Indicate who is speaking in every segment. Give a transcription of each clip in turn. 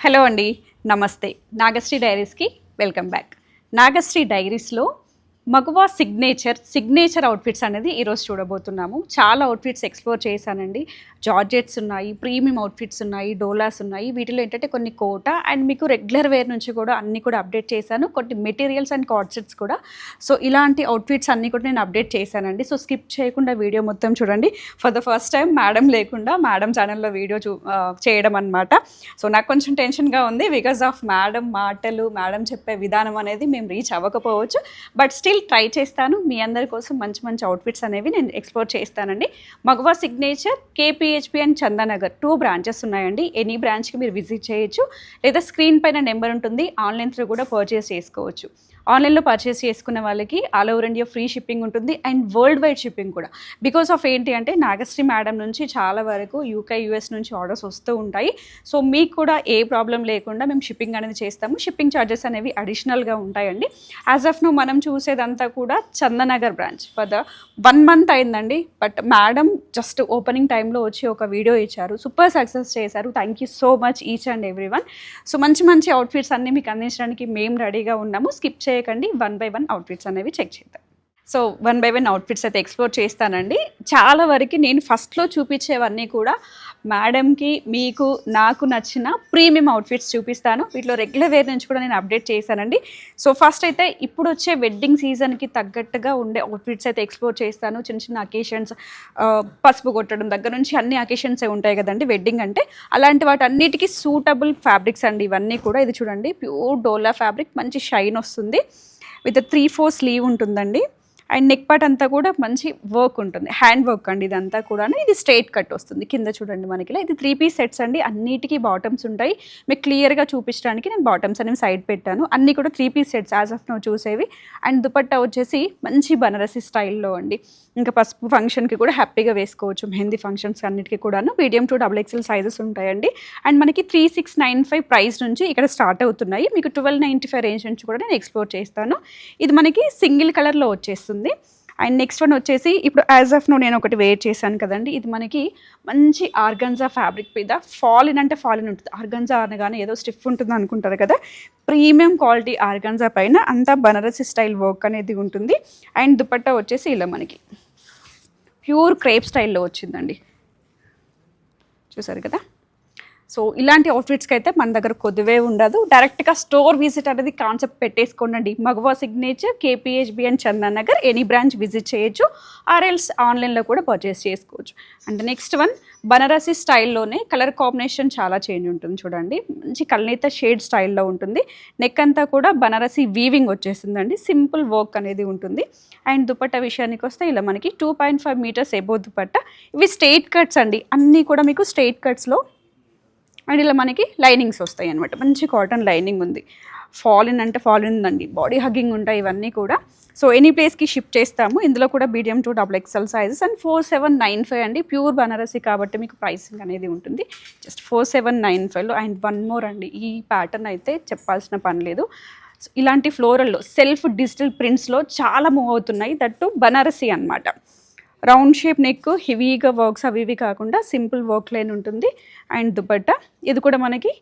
Speaker 1: Hello అండి నమస్తే. నాగశ్రీ డైరీస్కి వెల్కమ్ బ్యాక్. నాగశ్రీ డైరీస్లో మగువా సిగ్నేచర్ సిగ్నేచర్ అవుట్ఫిట్స్ అనేది ఈరోజు చూడబోతున్నాము. చాలా అవుట్ఫిట్స్ ఎక్స్ప్లోర్ చేశానండి. జార్జెట్స్ ఉన్నాయి ప్రీమియం అవుట్ఫిట్స్ ఉన్నాయి డోలాస్ ఉన్నాయి. వీటిలో ఏంటంటే కొన్ని కోట అండ్ మీకు రెగ్యులర్ వేర్ నుంచి కూడా అన్ని కూడా అప్డేట్ చేశాను. కొన్ని మెటీరియల్స్ అండ్ కార్డ్సెట్స్ కూడా. సో ఇలాంటి అవుట్ఫిట్స్ అన్ని కూడా నేను అప్డేట్ చేశానండి. సో స్కిప్ చేయకుండా వీడియో మొత్తం చూడండి. For the first time madam లేకుండా మేడం ఛానల్లో వీడియో చూ చేయడం అనమాట సో నాకు కొంచెం టెన్షన్గా ఉంది. బికాస్ ఆఫ్ మేడం మాటలు మేడం చెప్పే విధానం అనేది మేము రీచ్ అవ్వకపోవచ్చు. బట్ స్టిల్ ట్రై చేస్తాను. మీ అందరి కోసం మంచి మంచి అవుట్ఫిట్స్ అనేవి నేను ఎక్స్ప్లోర్ చేస్తానండి. Maguva signature KPHP and Chandanagar two branches ఉన్నాయండి. ఎనీ బ్రాంచ్కి మీరు విజిట్ చేయొచ్చు. లేదా స్క్రీన్ పైన నెంబర్ ఉంటుంది. ఆన్లైన్ త్రూ కూడా పర్చేస్ చేసుకోవచ్చు. ఆన్లైన్లో పర్చేస్ చేసుకున్న వాళ్ళకి all over India free shipping ఉంటుంది అండ్ వరల్డ్ వైడ్ షిప్పింగ్ కూడా. బికాస్ ఆఫ్ ఏంటి అంటే నాగశ్రీ మేడం నుంచి చాలా వరకు యూకే యూఎస్ నుంచి ఆర్డర్స్ వస్తూ ఉంటాయి. సో మీకు కూడా ఏ ప్రాబ్లం లేకుండా మేము షిప్పింగ్ అనేది చేస్తాము. షిప్పింగ్ ఛార్జెస్ అనేవి అడిషనల్గా ఉంటాయండి. యాజ్ ఆఫ్ నో మనం చూసేదంతా కూడా Chandanagar branch for the one month అయిందండి. బట్ మేడం జస్ట్ ఓపెనింగ్ టైంలో వచ్చి ఒక వీడియో ఇచ్చారు. సూపర్ సక్సెస్ చేశారు. Thank you so much each and every one so మంచి మంచి అవుట్ఫిట్స్ అన్నీ మీకు అందించడానికి మేము రెడీగా ఉన్నాము. స్కిప్ చేయకండి. వన్ బై వన్ అవుట్ఫిట్స్ అనేవి చెక్ చేద్దాం. So one by one outfits అయితే ఎక్స్ప్లోర్ చేస్తానండి. చాలా వరకు నేను ఫస్ట్లో చూపించేవన్నీ కూడా మేడంకి మీకు నాకు నచ్చిన ప్రీమియం అవుట్ఫిట్స్ చూపిస్తాను. వీటిలో రెగ్యులర్ వేర్ నుంచి కూడా నేను అప్డేట్ చేశానండి. సో ఫస్ట్ అయితే ఇప్పుడు వచ్చే వెడ్డింగ్ సీజన్కి తగ్గట్టుగా ఉండే అవుట్ఫిట్స్ అయితే ఎక్స్ప్లోర్ చేస్తాను. చిన్న చిన్న అకేషన్స్ పసుపు కొట్టడం దగ్గర నుంచి అన్ని అకేషన్స్ ఉంటాయి కదండి వెడ్డింగ్ అంటే. అలాంటి వాటన్నిటికీ సూటబుల్ ఫ్యాబ్రిక్స్ అండి ఇవన్నీ కూడా. ఇది చూడండి ప్యూర్ డోలా ఫ్యాబ్రిక్ మంచి షైన్ వస్తుంది. విత్ త్రీ ఫోర్ స్లీవ్ ఉంటుందండి. అండ్ నెక్ పార్ట్ అంతా కూడా మంచి వర్క్ ఉంటుంది. హ్యాండ్ వర్క్ అండి ఇదంతా కూడా ఇది స్ట్రైట్ కట్ వస్తుంది. కింద చూడండి మనకి ఇది త్రీ పీస్ సెట్స్ అండి. అన్నిటికీ బాటమ్స్ ఉంటాయి. మీకు క్లియర్గా చూపించడానికి నేను బాటమ్స్ అనేవి సైడ్ పెట్టాను. అన్నీ కూడా three piece sets as of now చూసేవి. And dupatta వచ్చేసి మంచి బనారసి స్టైల్లో అండి. ఇంకా పసుపు ఫంక్షన్కి కూడా హ్యాపీగా వేసుకోవచ్చు. మెహందీ ఫంక్షన్స్ అన్నిటికీ కూడాను. Medium to double XL sizes ఉంటాయండి. అండ్ మనకి three six nine five price నుంచి ఇక్కడ స్టార్ట్ అవుతున్నాయి. మీకు ట్వెల్వ్ నైంటీ ఫైవ్ రేంజ్ నుంచి కూడా నేను ఎక్స్ప్లోర్ చేస్తాను. ఇది మనకి సింగిల్ కలర్లో వచ్చేస్తుంది. అండ్ నెక్స్ట్ వన్ వచ్చేసి ఇప్పుడు యాజ్ ఆఫ్ నో నేను ఒకటి వేర్ చేశాను కదండి. ఇది మనకి మంచి ఆర్గన్జా ఫ్యాబ్రిక్ మీద ఫాలిన్ అంటే ఫాలిన్ ఉంటుంది. ఆర్గన్జా అనగానే ఏదో స్టిఫ్ ఉంటుంది అనుకుంటారు కదా. ప్రీమియం క్వాలిటీ ఆర్గన్జా పైన అంతా బనారసి స్టైల్ వర్క్ అనేది ఉంటుంది. అండ్ దుపట్టా వచ్చేసి ఇలా మనకి ప్యూర్ క్రేప్ స్టైల్లో వచ్చిందండి. చూసారు కదా? సో ఇలాంటి అవుట్ఫిట్స్కి అయితే మన దగ్గర కొద్దివే ఉండదు. డైరెక్ట్గా స్టోర్ విజిట్ అనేది కాన్సెప్ట్ పెట్టేసుకోండి. Maguva signature KPHB and Chandanagar any branch visit చేయొచ్చు. ఆర్ఎల్స్ ఆన్లైన్లో కూడా పర్చేస్ చేసుకోవచ్చు. అండ్ నెక్స్ట్ వన్ బనారసి స్టైల్లోనే కలర్ కాంబినేషన్ చాలా చేంజ్ ఉంటుంది చూడండి. మంచి కళ్ళనీత షేడ్ స్టైల్లో ఉంటుంది. నెక్ అంతా కూడా బనారసి వీవింగ్ వచ్చేసిందండి. సింపుల్ వర్క్ అనేది ఉంటుంది. అండ్ దుపట్ట విషయానికి వస్తే ఇలా మనకి two point five metres above dupatta. ఇవి స్ట్రైట్ కట్స్ అండి. అన్నీ కూడా మీకు స్ట్రైట్ కట్స్లో అండ్ ఇలా మనకి లైనింగ్స్ వస్తాయి అనమాట మంచి కాటన్ లైనింగ్ ఉంది. ఫాలిన్ అంటే ఫాలిన్ ఉందండి. బాడీ హగ్గింగ్ ఉంటాయి ఇవన్నీ కూడా. సో ఎనీ ప్లేస్కి షిఫ్ట్ చేస్తాము. ఇందులో కూడా medium to double XL sizes and four seven nine five అండి. ప్యూర్ బనారసి కాబట్టి మీకు ప్రైసింగ్ అనేది ఉంటుంది. జస్ట్ ఫోర్ సెవెన్ నైన్ ఫైవ్లో అండ్ వన్ మోర్ అండి. ఈ ప్యాటర్న్ అయితే చెప్పాల్సిన పని లేదు. ఇలాంటి ఫ్లోరల్లో సెల్ఫ్ డిజిటల్ ప్రింట్స్లో చాలా మూవ్ అవుతున్నాయి. దట్టు బనారసి అనమాట రౌండ్ షేప్ నెక్ హెవీగా వర్క్స్ అవి ఇవి కాకుండా సింపుల్ వర్క్ లైన్ ఉంటుంది. అండ్ దుపట్టా ఇది కూడా మనకి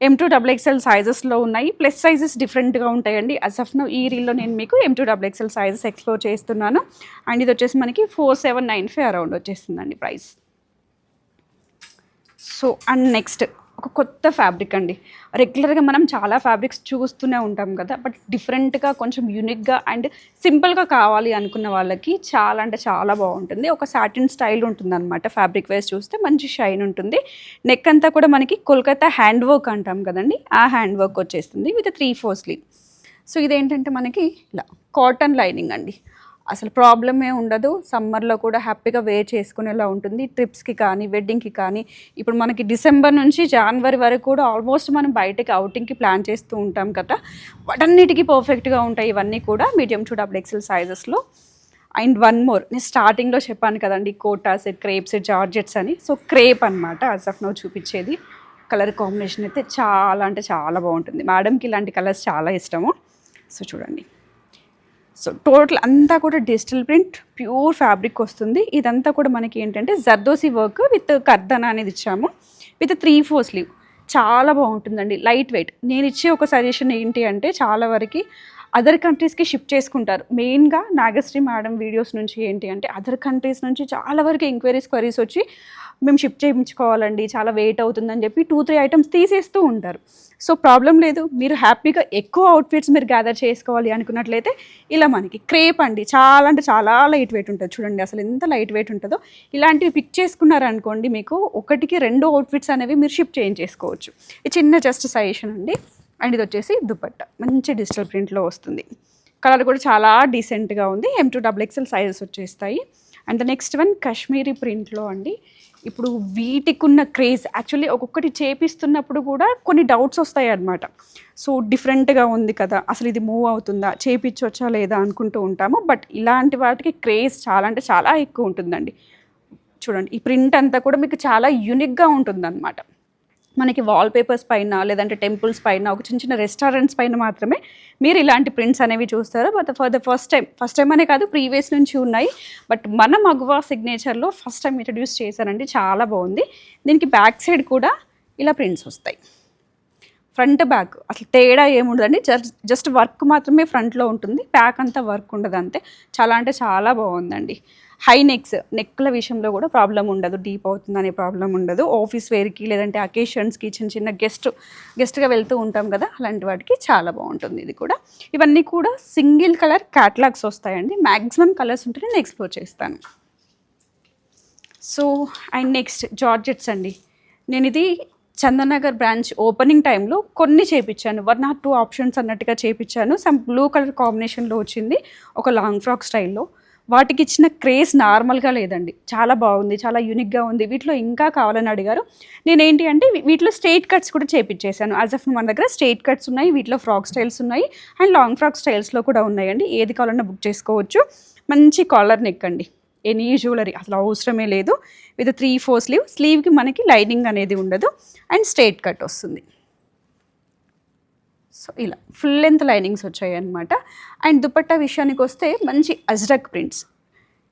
Speaker 1: ఎం టూ డబుల్ ఎక్స్ఎల్ సైజెస్లో ఉన్నాయి. ప్లస్ సైజెస్ డిఫరెంట్గా ఉంటాయండి. అసఫ్ను ఈ రీల్లో నేను మీకు M to double XL sizes explore చేస్తున్నాను. అండ్ ఇది వచ్చేసి మనకి four seven nine five around వచ్చేస్తుందండి ప్రైస్ సో అండ్ నెక్స్ట్ ఒక కొత్త ఫ్యాబ్రిక్ అండి. రెగ్యులర్గా మనం చాలా ఫ్యాబ్రిక్స్ చూస్తూనే ఉంటాం కదా బట్ డిఫరెంట్గా కొంచెం యూనిక్గా అండ్ సింపుల్గా కావాలి అనుకున్న వాళ్ళకి చాలా అంటే చాలా బాగుంటుంది. ఒక సాటిన్ స్టైల్ ఉంటుంది అనమాట ఫ్యాబ్రిక్ వైజ్ చూస్తే మంచి షైన్ ఉంటుంది. నెక్ అంతా కూడా మనకి కోల్కతా హ్యాండ్ వర్క్ అంటాం కదండి ఆ హ్యాండ్ వర్క్ వచ్చేస్తుంది with three four sleeve so ఇదేంటంటే మనకి ఇలా కాటన్ లైనింగ్ అండి. అసలు ప్రాబ్లమే ఉండదు. సమ్మర్లో కూడా హ్యాపీగా వేర్ చేసుకునేలా ఉంటుంది. ట్రిప్స్కి కానీ వెడ్డింగ్కి కానీ. ఇప్పుడు మనకి డిసెంబర్ నుంచి జనవరి వరకు కూడా ఆల్మోస్ట్ మనం బయటకి అవుటింగ్కి ప్లాన్ చేస్తూ ఉంటాం కదా. వాటన్నిటికీ పర్ఫెక్ట్గా ఉంటాయి ఇవన్నీ కూడా మీడియం టు డబుల్ ఎక్సెల్ సైజెస్లో అండ్ వన్ మోర్ నేను స్టార్టింగ్లో చెప్పాను కదండి కోటాస్ క్రేప్స్ జార్జెట్స్ అని. సో క్రేప్ అనమాట అస్ నో చూపించేది. కలర్ కాంబినేషన్ అయితే చాలా అంటే చాలా బాగుంటుంది. మేడంకి ఇలాంటి కలర్స్ చాలా ఇష్టము. సో చూడండి. సో టోటల్ అంతా కూడా డిజిటల్ ప్రింట్ ప్యూర్ ఫ్యాబ్రిక్ వస్తుంది. ఇదంతా కూడా మనకి ఏంటంటే జర్దోసి వర్క్ విత్ కర్దన అనేది ఇచ్చాము. With three four sleeve. చాలా బాగుంటుందండి. Light weight. నేను ఇచ్చే ఒక సజెషన్ ఏంటి అంటే చాలా వరకు అదర్ కంట్రీస్కి షిఫ్ట్ చేసుకుంటారు. మెయిన్గా నాగశ్రీ మేడం వీడియోస్ నుంచి ఏంటి అంటే అదర్ కంట్రీస్ నుంచి చాలా వరకు ఎంక్వైరీస్ క్వరీస్ వచ్చి మేము షిఫ్ట్ చేయించుకోవాలండి చాలా వెయిట్ అవుతుందని చెప్పి టూ త్రీ ఐటమ్స్ తీసేస్తూ ఉంటారు. సో ప్రాబ్లం లేదు. మీరు హ్యాపీగా ఎక్కువ అవుట్ఫిట్స్ మీరు గ్యాదర్ చేసుకోవాలి అనుకున్నట్లయితే ఇలా మనకి క్రేప్ అండి చాలా అంటే చాలా లైట్ వెయిట్ ఉంటుంది. చూడండి అసలు ఎంత లైట్ వెయిట్ ఉంటుందో. ఇలాంటివి పిక్ చేసుకున్నారనుకోండి మీకు ఒకటికి రెండు అవుట్ఫిట్స్ అనేవి మీరు షిఫ్ట్ చేయించేసుకోవచ్చు. ఈ చిన్న జస్ట్ సజెషన్ అండి. అండ్ ఇది వచ్చేసి దుపట్ట. మంచి డిజిటల్ ప్రింట్లో వస్తుంది. కలర్ కూడా చాలా డీసెంట్గా ఉంది. M to double XL sizes వచ్చేస్తాయి. అండ్ నెక్స్ట్ వన్ కాశ్మీరీ ప్రింట్లో అండి. ఇప్పుడు వీటికి ఉన్న క్రేజ్ యాక్చువల్లీ ఒక్కొక్కటి చేపిస్తున్నప్పుడు కూడా కొన్ని డౌట్స్ వస్తాయి అన్నమాట. సో డిఫరెంట్గా ఉంది కదా అసలు ఇది మూవ్ అవుతుందా చేపించవచ్చా లేదా అనుకుంటూ ఉంటాము. బట్ ఇలాంటి వాటికి క్రేజ్ చాలా అంటే చాలా ఎక్కువ ఉంటుందండి. చూడండి ఈ ప్రింట్ అంతా కూడా మీకు చాలా యూనిక్గా ఉంటుందన్నమాట. మనకి వాల్ పేపర్స్ పైన లేదంటే టెంపుల్స్ పైన ఒక చిన్న చిన్న రెస్టారెంట్స్ పైన మాత్రమే మీరు ఇలాంటి ప్రింట్స్ అనేవి చూస్తారు. But for the first time first time అనే కాదు ప్రీవియస్ నుంచి ఉన్నాయి. బట్ మన మగువా సిగ్నేచర్లో ఫస్ట్ టైం ఇంట్రడ్యూస్ చేశారండి. చాలా బాగుంది. దీనికి బ్యాక్ సైడ్ కూడా ఇలా ప్రింట్స్ వస్తాయి. ఫ్రంట్ బ్యాక్ అసలు తేడా ఏముండదండి. జస్ట్ జస్ట్ వర్క్ మాత్రమే ఫ్రంట్లో ఉంటుంది. బ్యాక్ అంతా వర్క్ ఉండదు అంతే. చాలా అంటే చాలా బాగుందండి. హై నెక్స్ నెక్ల విషయంలో కూడా ప్రాబ్లం ఉండదు. డీప్ అవుతుంది అనే ప్రాబ్లం ఉండదు. ఆఫీస్ వేర్కి లేదంటే అకేషన్స్కి చిన్న చిన్న గెస్ట్ గెస్ట్గా వెళ్తూ ఉంటాం కదా అలాంటి వాటికి చాలా బాగుంటుంది ఇది కూడా. ఇవన్నీ కూడా సింగిల్ కలర్ క్యాటలాగ్స్ వస్తాయండి. మ్యాక్సిమం కలర్స్ ఉంటే నేను ఎక్స్ప్లోర్ చేస్తాను. సో అండ్ నెక్స్ట్ జార్జెట్స్ అండి. నేను ఇది చందనగర్ బ్రాంచ్ ఓపెనింగ్ టైంలో కొన్ని చేపించాను. వన్ ఆర్ టూ ఆప్షన్స్ అన్నట్టుగా చేపించాను. సమ్ బ్లూ కలర్ కాంబినేషన్లో వచ్చింది ఒక లాంగ్ ఫ్రాక్ స్టైల్లో. వాటికి ఇచ్చిన క్రేజ్ నార్మల్గా లేదండి. చాలా బాగుంది చాలా యూనిక్గా ఉంది. వీటిలో ఇంకా కావాలని అడిగారు. నేనేంటి అంటే వీటిలో స్టేట్ కట్స్ కూడా చేపించేశాను. యాజ్ ఆఫ్ మన దగ్గర స్టేట్ కట్స్ ఉన్నాయి వీటిలో ఫ్రాక్ స్టైల్స్ ఉన్నాయి అండ్ లాంగ్ ఫ్రాక్ స్టైల్స్లో కూడా ఉన్నాయండి. ఏది కావాలన్నా బుక్ చేసుకోవచ్చు. మంచి కాలర్ నెక్ అండి. ఎనీ జ్యువెలరీ అసలు అవసరమే లేదు. విత్ త్రీ ఫోర్ స్లీవ్ స్లీవ్కి మనకి లైనింగ్ అనేది ఉండదు. అండ్ స్ట్రైట్ కట్ వస్తుంది. సో ఇలా ఫుల్ లెంత్ లైనింగ్స్ వచ్చాయి అనమాట అండ్ దుపట్టా విషయానికి వస్తే మంచి అజ్రక్ ప్రింట్స్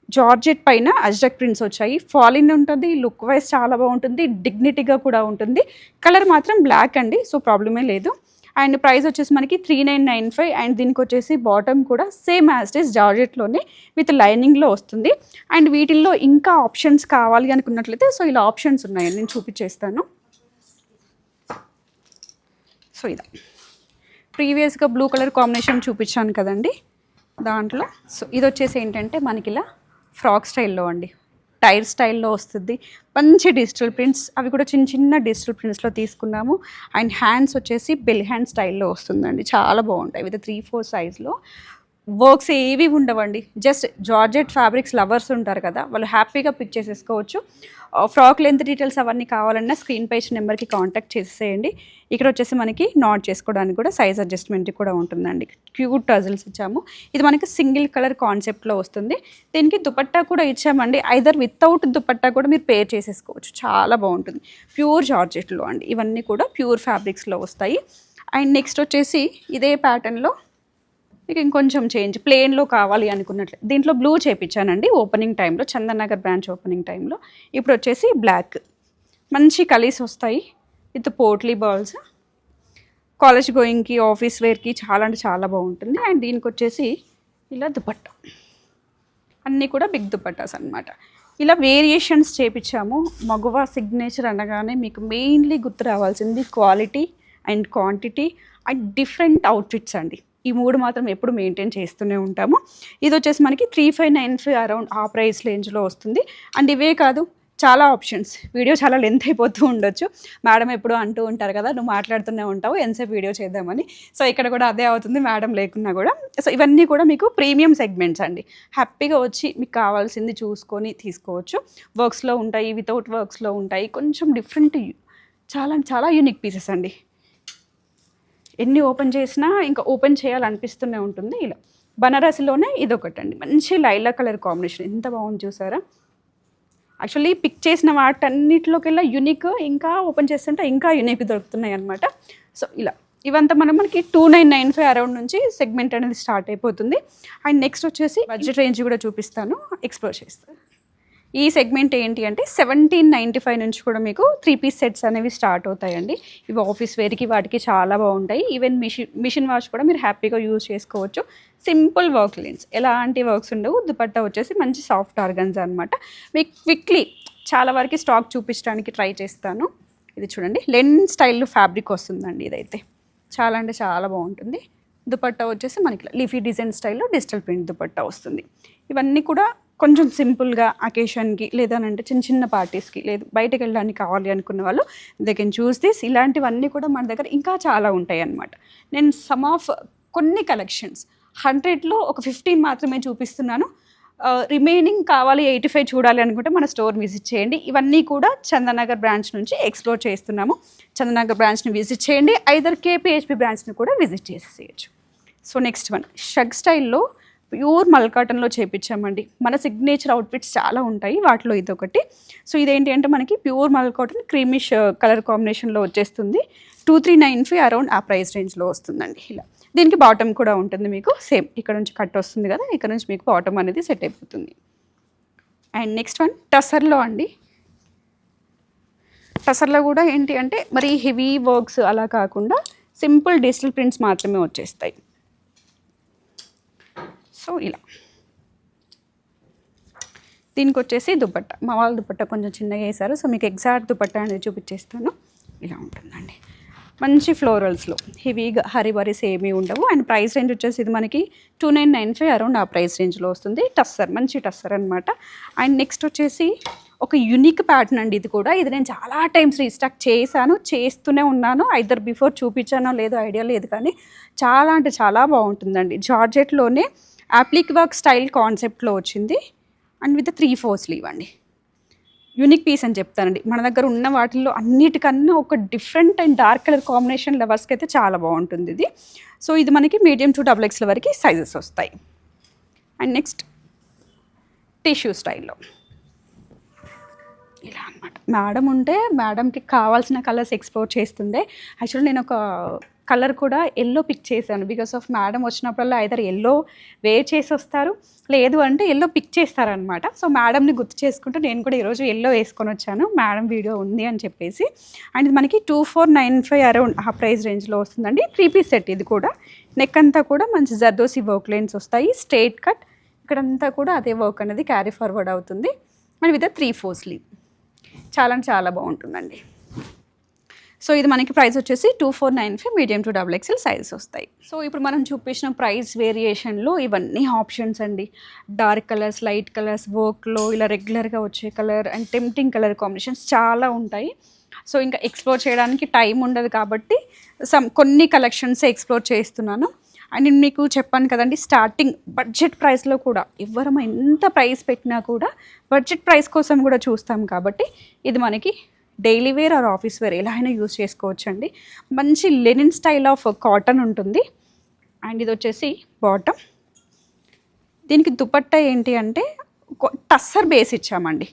Speaker 1: జార్జెట్ పైన అజ్రక్ ప్రింట్స్ వచ్చాయి. ఫాలిన్ ఉంటుంది లుక్ వైజ్ చాలా బాగుంటుంది డిగ్నిటీగా కూడా ఉంటుంది. కలర్ మాత్రం బ్లాక్ అండి సో ప్రాబ్లమే లేదు. అండ్ ప్రైస్ వచ్చేసి మనకి three nine nine five and దీనికి వచ్చేసి బాటమ్ కూడా సేమ్ యాజ్ ఇస్ జార్జెట్లోనే విత్ లైనింగ్లో వస్తుంది. అండ్ వీటిల్లో ఇంకా ఆప్షన్స్ కావాలి అనుకున్నట్లయితే సో ఇలా ఆప్షన్స్ ఉన్నాయండి నేను చూపించేస్తాను. సో ఇదా. ప్రీవియస్గా బ్లూ కలర్ కాంబినేషన్ చూపించాను కదండి దాంట్లో. సో ఇది వచ్చేసి ఏంటంటే మనకి ఇలా ఫ్రాక్ స్టైల్లో అండి. టైర్ స్టైల్లో వస్తుంది. మంచి డిజిటల్ ప్రింట్స్ అవి కూడా చిన్న చిన్న డిజిటల్ ప్రింట్స్లో తీసుకున్నాము. అండ్ హ్యాండ్స్ వచ్చేసి బెల్ హ్యాండ్ స్టైల్లో వస్తుందండి. చాలా బాగుంటాయి. విత్ త్రీ ఫోర్ సైజ్లో. వర్క్స్ ఏవి ఉండవండి. జస్ట్ జార్జెట్ ఫ్యాబ్రిక్స్ లవర్స్ ఉంటారు కదా వాళ్ళు హ్యాపీగా పిక్ చేసేసుకోవచ్చు. ఫ్రాక్ లెంత్ డీటెయిల్స్ అవన్నీ కావాలన్నా స్క్రీన్ పేజ్ నెంబర్కి కాంటాక్ట్ చేసేయండి. ఇక్కడ వచ్చేసి మనకి నాట్ చేసుకోవడానికి కూడా సైజ్ అడ్జస్ట్మెంట్ కూడా ఉంటుందండి. క్యూట్ టజల్స్ ఇచ్చాము. ఇది మనకి సింగిల్ కలర్ కాన్సెప్ట్లో వస్తుంది. దీనికి దుపట్టా కూడా ఇచ్చామండి. ఐదర్ వితౌట్ దుపట్టా కూడా మీరు పేర్ చేసేసుకోవచ్చు. చాలా బాగుంటుంది. ప్యూర్ జార్జెట్లో అండి. ఇవన్నీ కూడా ప్యూర్ ఫ్యాబ్రిక్స్లో వస్తాయి. అండ్ నెక్స్ట్ వచ్చేసి ఇదే ప్యాటర్న్లో మీకు ఇంకొంచెం చేంజ్. ప్లెయిన్లో కావాలి అనుకున్నట్లు. దీంట్లో బ్లూ చేపించానండి ఓపెనింగ్ టైంలో చందనగర్ బ్రాంచ్ ఓపెనింగ్ టైంలో ఇప్పుడు వచ్చేసి బ్లాక్. మంచి కలీస్ వస్తాయి విత్ పోట్లీ బాల్స్. కాలేజ్ గోయింగ్కి ఆఫీస్ వేర్కి చాలా అంటే చాలా బాగుంటుంది. అండ్ దీనికి వచ్చేసి ఇలా దుపట్ట. అన్నీ కూడా బిగ్ దుపట్టాస్ అనమాట ఇలా వేరియేషన్స్ చేపించాము మగువ సిగ్నేచర్ అనగానే మీకు మెయిన్లీ గుర్తు రావాల్సింది quality and quantity and different outfits అండి. ఈ మూడు మాత్రం ఎప్పుడు మెయింటైన్ చేస్తూనే ఉంటాము. ఇది వచ్చేసి మనకి three five nine five around ఆ ప్రైస్ రేంజ్లో వస్తుంది. అండ్ ఇవే కాదు చాలా ఆప్షన్స్ వీడియో చాలా లెంత్ అయిపోతూ ఉండొచ్చు. మేడం ఎప్పుడు అంటూ ఉంటారు కదా నువ్వు మాట్లాడుతూనే ఉంటావు ఎంతసేపు వీడియో చేద్దామని? సో ఇక్కడ కూడా అదే అవుతుంది మేడం లేకున్నా కూడా. సో ఇవన్నీ కూడా మీకు ప్రీమియం సెగ్మెంట్స్ అండి. హ్యాపీగా వచ్చి మీకు కావాల్సింది చూసుకొని తీసుకోవచ్చు. వర్క్స్లో ఉంటాయి వితౌట్ వర్క్స్లో ఉంటాయి. కొంచెం డిఫరెంట్ చాలా చాలా యూనిక్ పీసెస్ అండి. ఎన్ని ఓపెన్ చేసినా ఇంకా ఓపెన్ చేయాలనిపిస్తూనే ఉంటుంది. ఇలా బనారసిలోనే ఇదొకటండి. మంచి లైలా కలర్ కాంబినేషన్. ఎంత బాగుంది చూసారా? యాక్చువల్లీ పిక్ చేసిన వాటన్నిటిలోకెల్లా యూనిక్ ఇంకా ఓపెన్ చేస్తుంటే ఇంకా యూనిక్ దొరుకుతున్నాయి అనమాట సో ఇలా. ఇవంతా మనం మనకి two nine nine five around నుంచి సెగ్మెంట్ అనేది స్టార్ట్ అయిపోతుంది. అండ్ నెక్స్ట్ వచ్చేసి బడ్జెట్ రేంజ్ కూడా చూపిస్తాను. ఎక్స్ప్లోర్ చేస్తాను ఈ సెగ్మెంట్ ఏంటి అంటే సెవెంటీన్ నైంటీ ఫైవ్ నుంచి కూడా మీకు త్రీ పీస్ సెట్స్ అనేవి స్టార్ట్ అవుతాయండి. ఇవి ఆఫీస్ వేర్కి వాటికి చాలా బాగుంటాయి. ఈవెన్ మిషన్ మిషన్ వాష్ కూడా మీరు హ్యాపీగా యూజ్ చేసుకోవచ్చు. సింపుల్ వర్క్ లెన్స్ ఎలాంటి వర్క్స్ ఉండవు. దుపట్టా వచ్చేసి మంచి సాఫ్ట్ ఆర్గన్స్ అనమాట మీకు క్విక్లీ చాలా వరకు స్టాక్ చూపించడానికి ట్రై చేస్తాను. ఇది చూడండి. లెన్ స్టైల్ ఫ్యాబ్రిక్ వస్తుందండి ఇదైతే. చాలా అంటే చాలా బాగుంటుంది. దుపట్టా వచ్చేసి మనకి లీఫీ డిజైన్ స్టైల్లో డిజిటల్ ప్రింట్ దుపట్టా వస్తుంది. ఇవన్నీ కూడా కొంచెం సింపుల్గా అకేషన్కి లేదనంటే చిన్న చిన్న పార్టీస్కి లేదు బయటకు వెళ్ళడానికి కావాలి అనుకున్న వాళ్ళు దే కెన్ చూస్ దిస్. ఇలాంటివన్నీ కూడా మన దగ్గర ఇంకా చాలా ఉంటాయి అన్నమాట నేను సమ్ ఆఫ్ కొన్ని కలెక్షన్స్ హండ్రెడ్లో ఒక ఫిఫ్టీన్ మాత్రమే చూపిస్తున్నాను. రిమైనింగ్ కావాలి ఎయిటీ ఫైవ్ చూడాలి అనుకుంటే మన స్టోర్ విజిట్ చేయండి. ఇవన్నీ కూడా చందనగర్ బ్రాంచ్ నుంచి ఎక్స్ప్లోర్ చేస్తున్నాము. చందనగర్ బ్రాంచ్ని విజిట్ చేయండి. ఐదర్ కేపీహెచ్పి బ్రాంచ్ని కూడా విజిట్ చేసేయచ్చు. So next one. షగ్ స్టైల్లో ప్యూర్ మల్కాటన్లో చేపించామండి మన సిగ్నేచర్ అవుట్ఫిట్స్ చాలా ఉంటాయి వాటిలో ఇది ఒకటి సో ఇదేంటి అంటే మనకి ప్యూర్ మల్కాటన్ క్రీమిష్ కలర్ కాంబినేషన్లో వచ్చేస్తుంది. Two three nine five around ఆ ప్రైస్ రేంజ్లో వస్తుందండి ఇలా. దీనికి బాటమ్ కూడా ఉంటుంది మీకు సేమ్ ఇక్కడ నుంచి కట్ వస్తుంది కదా ఇక్కడ నుంచి మీకు బాటమ్ అనేది సెట్ అయిపోతుంది. అండ్ నెక్స్ట్ వన్ టసర్లో అండి. టసర్లో కూడా ఏంటి అంటే మరి హెవీ వర్క్స్ అలా కాకుండా సింపుల్ డిజిటల్ ప్రింట్స్ మాత్రమే వచ్చేస్తాయి. సో ఇలా. దీనికి వచ్చేసి దుపట్ట. మా వాళ్ళ దుపట్ట కొంచెం చిన్నగా వేశారు. సో మీకు ఎగ్జాక్ట్ దుపట్ట అనేది చూపించేస్తాను. ఇలా ఉంటుందండి. మంచి ఫ్లోరల్స్లో. హెవీగా హరిబరీస్ ఏమీ ఉండవు. అండ్ ప్రైస్ రేంజ్ వచ్చేసి ఇది మనకి two nine nine five around ఆ ప్రైస్ రేంజ్లో వస్తుంది. టస్సర్ మంచి టస్సర్ అనమాట అండ్ నెక్స్ట్ వచ్చేసి ఒక యునిక్ ప్యాటర్న్ అండి ఇది కూడా. ఇది నేను చాలా టైమ్స్ రీస్టాక్ చేశాను చేస్తూనే ఉన్నాను. ఐదర్ బిఫోర్ చూపించానో లేదో ఐడియా లేదు కానీ చాలా అంటే చాలా బాగుంటుందండి. జార్జెట్లోనే యాప్లిక్ వర్క్ స్టైల్ కాన్సెప్ట్లో వచ్చింది. And with three four sleeve అండి. యూనిక్ పీస్ అని చెప్తానండి. మన దగ్గర ఉన్న వాటిల్లో అన్నిటికన్నా ఒక different and dark colour combination లవర్స్కి అయితే చాలా బాగుంటుంది ఇది. సో ఇది మనకి మీడియం టు డబుల్ ఎక్స్ల వరకు సైజెస్ వస్తాయి. అండ్ నెక్స్ట్ టిష్యూ స్టైల్లో ఇలా అనమాట మేడం ఉంటే మేడంకి కావాల్సిన కలర్స్ ఎక్స్ప్లోర్ చేస్తుండే. యాక్చువల్లీ నేను ఒక కలర్ కూడా ఎల్లో పిక్ చేశాను. బికాస్ ఆఫ్ మేడం వచ్చినప్పుడల్లా ఐదర్ ఎల్లో వేర్ చేసి వస్తారు లేదు అంటే ఎల్లో పిక్ చేస్తారనమాట సో మేడంని గుర్తు చేసుకుంటూ నేను కూడా ఈరోజు ఎల్లో వేసుకొని వచ్చాను. మేడం వీడియో ఉంది అని చెప్పేసి. అండ్ ఇది మనకి two four nine five around ఆ ప్రైస్ రేంజ్లో వస్తుందండి. త్రీ పీస్ సెట్ ఇది కూడా. నెక్ అంతా కూడా మంచి జర్దోసి వర్క్ లైన్స్ వస్తాయి. స్ట్రేట్ కట్ ఇక్కడంతా కూడా అదే వర్క్ అనేది క్యారీ ఫార్వర్డ్ అవుతుంది. And with three four sleeve చాలా అంటే చాలా బాగుంటుందండి. సో ఇది మనకి ప్రైస్ వచ్చేసి two four nine five medium to double XL sizes వస్తాయి. సో ఇప్పుడు మనం చూపించిన ప్రైస్ వేరియేషన్లో ఇవన్నీ ఆప్షన్స్ అండి. డార్క్ కలర్స్ లైట్ కలర్స్ వర్క్లో ఇలా రెగ్యులర్గా వచ్చే colour and tempting colour combinations చాలా ఉంటాయి. సో ఇంకా ఎక్స్ప్లోర్ చేయడానికి టైం ఉండదు కాబట్టి సమ్ కొన్ని కలెక్షన్స్ ఎక్స్ప్లోర్ చేస్తున్నాను. అండ్ నేను మీకు చెప్పాను కదండి స్టార్టింగ్ బడ్జెట్ ప్రైస్లో కూడా ఎవరమ ఎంత ప్రైస్ పెట్టినా కూడా బడ్జెట్ ప్రైస్ కోసం కూడా చూస్తాం కాబట్టి ఇది మనకి daily wear or office wear ఎలా అయినా యూస్ చేసుకోవచ్చు అండి మంచి లెనిన్ స్టైల్ ఆఫ్ కాటన్ ఉంటుంది. అండ్ ఇది వచ్చేసి బాటమ్ దీనికి దుపట్టా ఏంటి అంటే టస్సర్ బేస్ ఇచ్చామండి.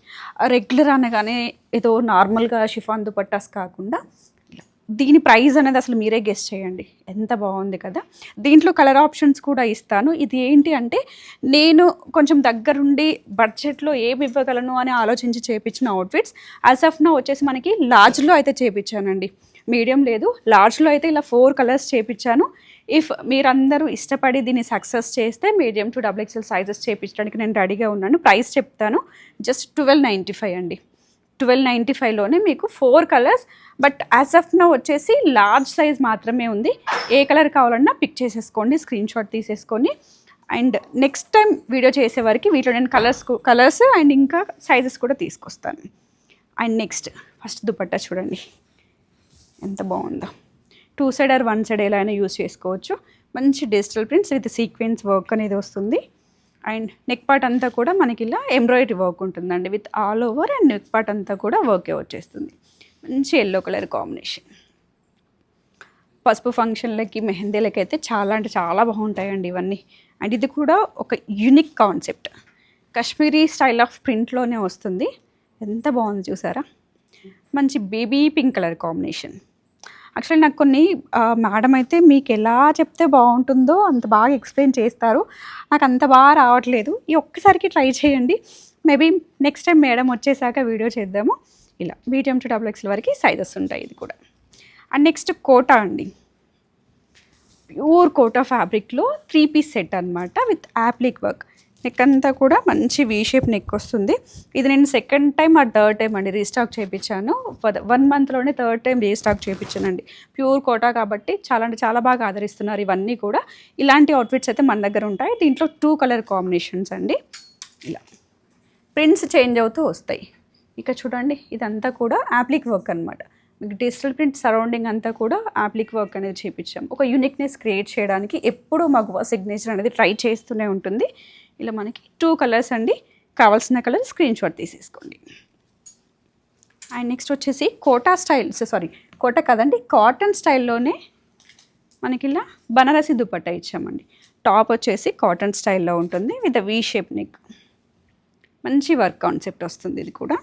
Speaker 1: రెగ్యులర్ అనగానే ఏదో నార్మల్గా షిఫాన్ దుపట్టాస్ కాకుండా దీని ప్రైస్ అనేది అసలు మీరే గెస్ట్ చేయండి. ఎంత బాగుంది కదా? దీంట్లో కలర్ ఆప్షన్స్ కూడా ఇస్తాను. ఇది ఏంటి అంటే నేను కొంచెం దగ్గరుండి బడ్జెట్లో ఏమి ఇవ్వగలను అని ఆలోచించి చేపించిన అవుట్ఫిట్స్ యాజ్ ఆఫ్ నా వచ్చేసి మనకి లార్జ్లో అయితే చేపించానండి. మీడియం లేదు. లార్జ్లో అయితే ఇలా ఫోర్ కలర్స్ చేపించాను. ఇఫ్ మీరందరూ ఇష్టపడి దీన్ని సక్సెస్ చేస్తే medium to double XL sizes చేపించడానికి నేను రెడీగా ఉన్నాను. ప్రైస్ చెప్తాను. జస్ట్ ట్వెల్వ్ నైంటీ ఫైవ్ అండి. ట్వెల్వ్ నైంటీ ఫైవ్లోనే మీకు four colours but as of now వచ్చేసి లార్జ్ సైజ్ మాత్రమే ఉంది. ఏ కలర్ కావాలన్నా పిక్ చేసేసుకోండి స్క్రీన్ షాట్ తీసేసుకొని. అండ్ నెక్స్ట్ టైం వీడియో చేసే వరకు వీటిలో నేను కలర్స్ కలర్స్ అండ్ ఇంకా సైజెస్ కూడా తీసుకొస్తాను. అండ్ నెక్స్ట్ ఫస్ట్ దుపట్టా చూడండి. ఎంత బాగుందో. Two side or one side ఎలా అయినా యూస్ చేసుకోవచ్చు. మంచి digital prints with sequence work అనేది వస్తుంది. అండ్ నెక్ పార్ట్ అంతా కూడా మనకి ఇలా ఎంబ్రాయిడరీ వర్క్ ఉంటుందండి. With all over and neck part అంతా కూడా వర్కే వచ్చేస్తుంది. మంచి ఎల్లో కలర్ కాంబినేషన్ పసుపు ఫంక్షన్లకి మెహందీలకి అయితే చాలా అంటే చాలా బాగుంటాయండి ఇవన్నీ. అండ్ ఇది కూడా ఒక unique concept Kashmiri style of ప్రింట్లోనే వస్తుంది. ఎంత బాగుంది చూసారా? మంచి baby pink colour combination actually నాకు కొన్ని మేడం అయితే మీకు ఎలా చెప్తే బాగుంటుందో అంత బాగా ఎక్స్ప్లెయిన్ చేస్తారు. నాకు అంత బాగా రావట్లేదు. ఈ ఒక్కసారికి ట్రై చేయండి. మేబీ నెక్స్ట్ టైం మేడం వచ్చేసాక వీడియో చేద్దాము. ఇలా మీడియం టు డబుల్ ఎక్స్ఎల్ వరకు సైజెస్ ఉంటాయి ఇది కూడా. అండ్ నెక్స్ట్ కోటా అండి. ప్యూర్ కోటా ఫ్యాబ్రిక్లో త్రీ పీస్ సెట్ అనమాట విత్ యాప్లిక్ వర్క్. నెక్ అంతా కూడా మంచి వీ షేప్ నెక్ వస్తుంది. ఇది నేను సెకండ్ టైం ఆ థర్డ్ టైం అండి రీస్టాక్ చేయించాను వన్ మంత్లోనే థర్డ్ టైం రీస్టాక్ చేయించానండి ప్యూర్ కోటా కాబట్టి చాలా అంటే చాలా బాగా ఆదరిస్తున్నారు ఇవన్నీ కూడా. ఇలాంటి అవుట్ఫిట్స్ అయితే మన దగ్గర ఉంటాయి. దీంట్లో టూ కలర్ కాంబినేషన్స్ అండి. ఇలా. ప్రింట్స్ చేంజ్ అవుతూ వస్తాయి. ఇక చూడండి ఇదంతా కూడా యాప్లిక్ వర్క్ అనమాట మీకు డిజిటల్ ప్రింట్ సరౌండింగ్ అంతా కూడా యాప్లిక్ వర్క్ అనేది చేయించాం ఒక యూనిక్నెస్ క్రియేట్ చేయడానికి ఎప్పుడూ మాకు సిగ్నేచర్ అనేది ట్రై చేస్తూనే ఉంటుంది. ఇలా మనకి టూ కలర్స్ అండి. కావాల్సిన కలర్ స్క్రీన్ షాట్ తీసేసుకోండి. అండ్ నెక్స్ట్ వచ్చేసి కోటా స్టైల్ సారీ కోట కదండి కాటన్ స్టైల్లోనే మనకి ఇలా బనారసి దుపట్టా ఇచ్చామండి. టాప్ వచ్చేసి కాటన్ స్టైల్లో ఉంటుంది విత్ వీ షేప్ నెక్ మంచి వర్క్ కాన్సెప్ట్ వస్తుంది ఇది కూడా.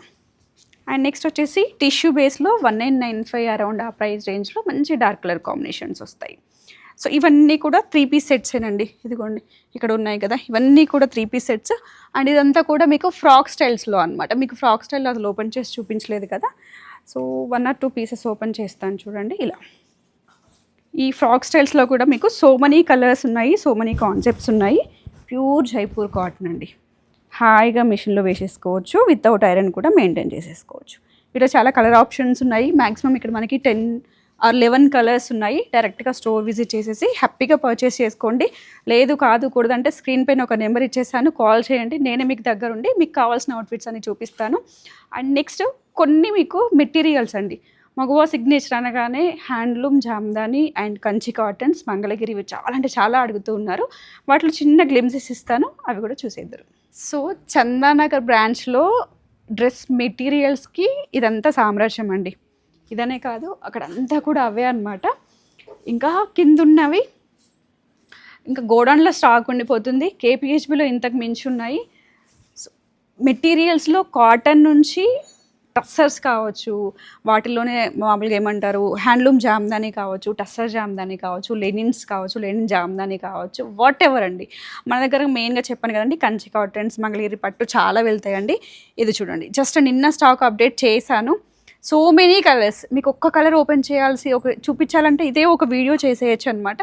Speaker 1: అండ్ నెక్స్ట్ వచ్చేసి టిష్యూ బేస్లో one nine nine five around ఆ ప్రైస్ రేంజ్లో మంచి డార్క్ కలర్ కాంబినేషన్స్ వస్తాయి. సో ఇవన్నీ కూడా త్రీ పీస్ సెట్సేనండి ఇదిగోండి ఇక్కడ ఉన్నాయి కదా. ఇవన్నీ కూడా త్రీ పీస్ సెట్స్ అండ్ ఇదంతా కూడా మీకు ఫ్రాక్ స్టైల్స్లో అనమాట మీకు ఫ్రాక్ స్టైల్ అసలు ఓపెన్ చేసి చూపించలేదు కదా. So one or two pieces open చేస్తాను చూడండి ఇలా. ఈ ఫ్రాక్ స్టైల్స్లో కూడా మీకు సో మనీ కలర్స్ ఉన్నాయి సో మనీ కాన్సెప్ట్స్ ఉన్నాయి. ప్యూర్ జైపూర్ కాటన్ అండి. హాయిగా మిషన్లో వేసేసుకోవచ్చు వితౌట్ ఐరన్ కూడా మెయింటైన్ చేసేసుకోవచ్చు. ఇక్కడ చాలా కలర్ ఆప్షన్స్ ఉన్నాయి. మ్యాక్సిమం ఇక్కడ మనకి టెన్ ఆర్ లెవెన్ కలర్స్ ఉన్నాయి. డైరెక్ట్గా స్టోర్ విజిట్ చేసేసి హ్యాపీగా పర్చేస్ చేసుకోండి. లేదు కాదు కూడదంటే స్క్రీన్ పైన ఒక నెంబర్ ఇచ్చేసాను. కాల్ చేయండి. నేనే మీకు దగ్గరుండి మీకు కావాల్సిన అవుట్ఫిట్స్ అని చూపిస్తాను. అండ్ నెక్స్ట్ కొన్ని మీకు మెటీరియల్స్ అండి. మగువ సిగ్నేచర్ అనగానే handloom Jamdani and Kanchi cottons Mangalagiri ఇవి చాలా అంటే చాలా అడుగుతూ ఉన్నారు. వాటిలో చిన్న గ్లిమ్సెస్ ఇస్తాను. అవి కూడా చూసేద్దరు. సో చందానగర్ బ్రాంచ్లో డ్రెస్ మెటీరియల్స్కి ఇదంతా సామ్రాజ్యం అండి. ఇదనే కాదు అక్కడ అంతా కూడా అవే అనమాట ఇంకా కింద ఉన్నవి ఇంకా గోడౌన్లో స్టాక్ ఉండిపోతుంది. కేపీహెచ్బిలో ఇంతకు మించి ఉన్నాయి మెటీరియల్స్లో కాటన్ నుంచి టస్సర్స్ కావచ్చు వాటిలోనే మామూలుగా ఏమంటారు హ్యాండ్లూమ్ జామ్దాని కావచ్చు టస్సర్ జామ్దాని కావచ్చు లెనిన్స్ కావచ్చు లెనిన్ జామ్దాని కావచ్చు వాట్ ఎవర్ అండి. మన దగ్గర మెయిన్గా చెప్పాను కదండి కంచి కాటన్స్ మంగళగిరి పట్టు చాలా వెళ్తాయండి. ఇది చూడండి. జస్ట్ నిన్న స్టాక్ అప్డేట్ చేశాను. సో మెనీ కలర్స్ మీకు ఒక్క కలర్ ఓపెన్ చేయాల్సి ఒక చూపించాలంటే ఇదే ఒక వీడియో చేసేయచ్చు అనమాట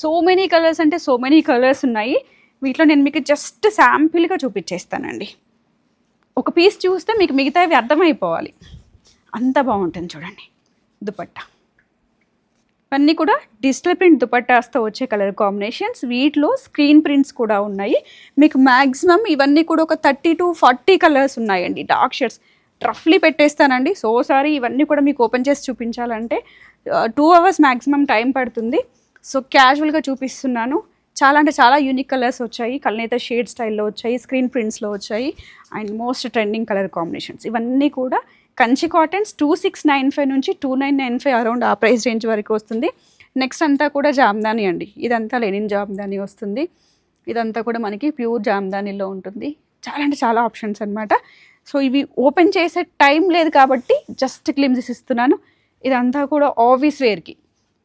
Speaker 1: సో మెనీ కలర్స్ అంటే సో మెనీ కలర్స్ ఉన్నాయి. వీటిలో నేను మీకు జస్ట్ శాంపిల్గా చూపించేస్తానండి. ఒక పీస్ చూస్తే మీకు మిగతావి అర్థమైపోవాలి. అంత బాగుంటుంది చూడండి. దుపట్టా. ఇవన్నీ కూడా డిజిటల్ ప్రింట్ దుపట్టాస్తో వచ్చే కలర్ కాంబినేషన్స్ వీటిలో స్క్రీన్ ప్రింట్స్ కూడా ఉన్నాయి. మీకు మ్యాక్సిమం ఇవన్నీ కూడా ఒక థర్టీ టు ఫార్టీ కలర్స్ ఉన్నాయండి డార్క్ షేడ్స్ రఫ్లీ పెట్టేస్తానండి. సో సారీ ఇవన్నీ కూడా మీకు ఓపెన్ చేసి చూపించాలంటే టూ అవర్స్ మ్యాక్సిమం టైం పడుతుంది. సో క్యాజువల్గా చూపిస్తున్నాను. చాలా అంటే చాలా యూనిక్ కలర్స్ వచ్చాయి. కళ్ళనైతే షేడ్ స్టైల్లో వచ్చాయి స్క్రీన్ ప్రింట్స్లో వచ్చాయి and most trending colour combinations ఇవన్నీ కూడా Kanchi cottons two six nine five నుంచి two nine nine five around ఆ ప్రైస్ రేంజ్ వరకు వస్తుంది. నెక్స్ట్ అంతా కూడా జామ్దాని అండి. ఇదంతా లెనిన్ జామ్దాని వస్తుంది. ఇదంతా కూడా మనకి ప్యూర్ జామ్దానిలో ఉంటుంది. చాలా అంటే చాలా ఆప్షన్స్ అనమాట సో ఇవి ఓపెన్ చేసే టైం లేదు కాబట్టి జస్ట్ క్లిమ్స్ ఇస్తున్నాను. ఇదంతా కూడా ఆఫీస్ వేర్కి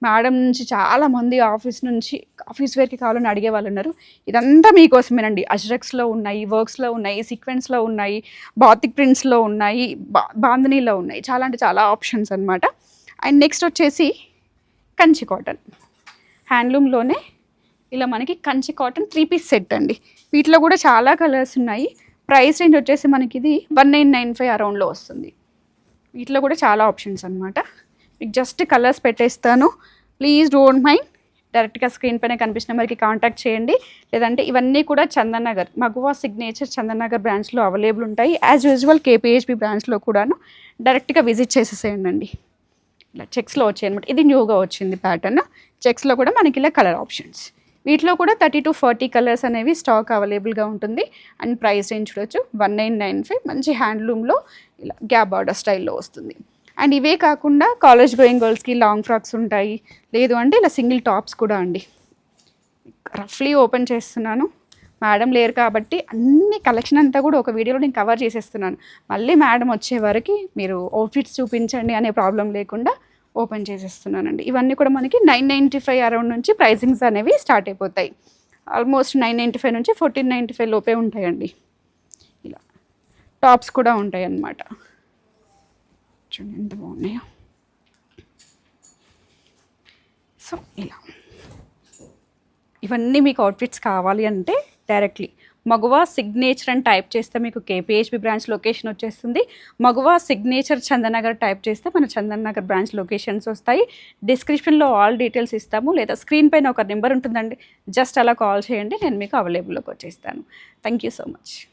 Speaker 1: మేడం నుంచి చాలామంది ఆఫీస్ నుంచి ఆఫీస్ వేర్కి కావాలని అడిగే వాళ్ళు ఉన్నారు. ఇదంతా మీకోసమేనండి. అజ్రక్స్లో ఉన్నాయి వర్క్స్లో ఉన్నాయి సీక్వెన్స్లో ఉన్నాయి బాతిక్ ప్రింట్స్లో ఉన్నాయి బా బాంధనీలో ఉన్నాయి. చాలా అంటే చాలా ఆప్షన్స్ అనమాట అండ్ నెక్స్ట్ వచ్చేసి కంచి కాటన్ హ్యాండ్లూమ్లోనే ఇలా మనకి Kanchi cotton three piece set అండి. వీటిలో కూడా చాలా కలర్స్ ఉన్నాయి. ప్రైస్ రేంజ్ వచ్చేసి మనకి ఇది వన్ నైన్ నైన్ ఫైవ్ అరౌండ్లో వస్తుంది. వీటిలో కూడా చాలా ఆప్షన్స్ అనమాట మీకు జస్ట్ కలర్స్ పెట్టేస్తాను. ప్లీజ్ డోంట్ మైండ్ డైరెక్ట్గా స్క్రీన్ పైన కనిపించిన నెంబర్కి కాంటాక్ట్ చేయండి. లేదంటే ఇవన్నీ కూడా చందన్ నగర్ మగువా సిగ్నేచర్ చందన్ నగర్ బ్రాంచ్లో అవైలబుల్ ఉంటాయి. యాజ్ యూజువల్ కేపీహెచ్బి బ్రాంచ్లో కూడాను డైరెక్ట్గా విజిట్ చేసేసేయండి అండి. ఇలా చెక్స్లో వచ్చాయి అనమాట ఇది న్యూగా వచ్చింది ప్యాటర్న్ చెక్స్లో కూడా మనకి ఇలా కలర్ ఆప్షన్స్ వీటిలో కూడా థర్టీ టు ఫార్టీ కలర్స్ అనేవి స్టాక్ అవైలబుల్గా ఉంటుంది. అండ్ ప్రైస్ రేంజ్ చూడొచ్చు. వన్ నైన్ నైన్ ఫైవ్ మంచి హ్యాండ్లూమ్లో ఇలా గ్యాప్ బార్డర్ స్టైల్లో వస్తుంది. అండ్ ఇవే కాకుండా కాలేజ్ గోయింగ్ గర్ల్స్కి లాంగ్ ఫ్రాక్స్ ఉంటాయి. లేదు అంటే ఇలా సింగిల్ టాప్స్ కూడా అండి. రఫ్లీ ఓపెన్ చేస్తున్నాను. మేడం లేరు కాబట్టి అన్ని కలెక్షన్ అంతా కూడా ఒక వీడియోలో నేను కవర్ చేసేస్తున్నాను. మళ్ళీ మేడం వచ్చే వరకు మీరు అవుట్ఫిట్స్ చూపించండి అనే ప్రాబ్లం లేకుండా ఓపెన్ చేసేస్తున్నానండి. ఇవన్నీ కూడా మనకి నైన్ నైంటీ ఫైవ్ అరౌండ్ నుంచి ప్రైజింగ్స్ అనేవి స్టార్ట్ అయిపోతాయి. ఆల్మోస్ట్ నైన్ నైంటీ ఫైవ్ నుంచి ఫోర్టీన్ నైంటీ ఫైవ్ లోపే ఉంటాయండి. ఇలా టాప్స్ కూడా ఉంటాయి అన్నమాట చూడండి ఎంత బాగున్నాయో. సో ఇలా. ఇవన్నీ మీకు అవుట్ఫిట్స్ కావాలి అంటే డైరెక్ట్లీ మగువ సిగ్నేచర్ అని టైప్ చేస్తే మీకు కేపీహెచ్బి బ్రాంచ్ లొకేషన్ వచ్చేస్తుంది. మగువ సిగ్నేచర్ చందనగర్ టైప్ చేస్తే మన చందనగర్ బ్రాంచ్ లొకేషన్స్ వస్తాయి. డిస్క్రిప్షన్లో ఆల్ డీటెయిల్స్ ఇస్తాము. లేదా స్క్రీన్ పైన ఒక నెంబర్ ఉంటుందండి. జస్ట్ అలా కాల్ చేయండి. నేను మీకు అవైలబుల్లోకి వచ్చేస్తాను. Thank you so much